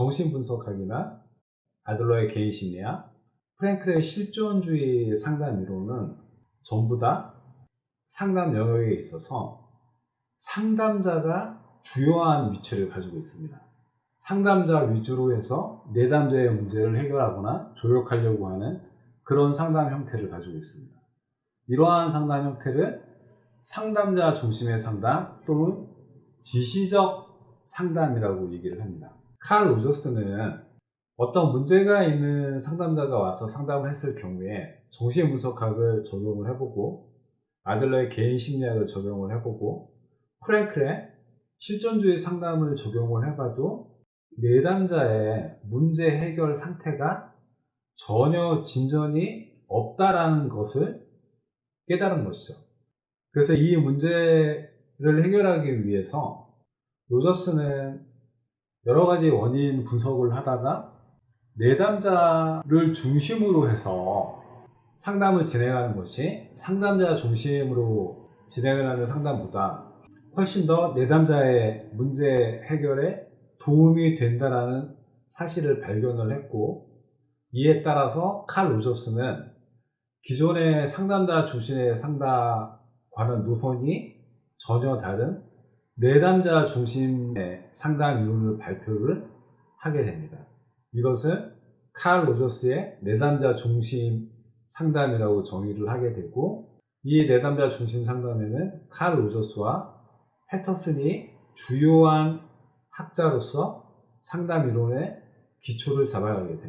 정신분석학이나 아들러의 개인심리학, 프랭클의 실존주의 상담 이론은 전부 다 상담 영역에 있어서 상담자가 주요한 위치를 가지고 있습니다. 상담자 위주로 해서 내담자의 문제를 해결하거나 조력하려고 하는 그런 상담 형태를 가지고 있습니다. 이러한 상담 형태를 상담자 중심의 상담 또는 지시적 상담이라고 얘기를 합니다. 칼 로저스는 어떤 문제가 있는 상담자가 와서 상담을 했을 경우에 정신분석학을 적용을 해보고 아들러의 개인 심리학을 적용을 해보고 프랭클의 실존주의 상담을 적용을 해봐도 내담자의 문제 해결 상태가 전혀 진전이 없다라는 것을 깨달은 것이죠. 그래서 이 문제를 해결하기 위해서 로저스는 여러 가지 원인 분석을 하다가 내담자를 중심으로 해서 상담을 진행하는 것이 상담자 중심으로 진행을 하는 상담보다 훨씬 더 내담자의 문제 해결에 도움이 된다라는 사실을 발견을 했고 이에 따라서 칼 로저스는 기존의 상담자 중심의 상담과는 노선이 전혀 다른 내담자 중심의 상담 이론을 발표를 하게 됩니다. 이것을 칼 로저스의 내담자 중심 상담이라고 정의를 하게 되고 이 내담자 중심 상담에는 칼 로저스와 패터슨이 주요한 학자로서 상담 이론의 기초를 잡아가게 됩니다.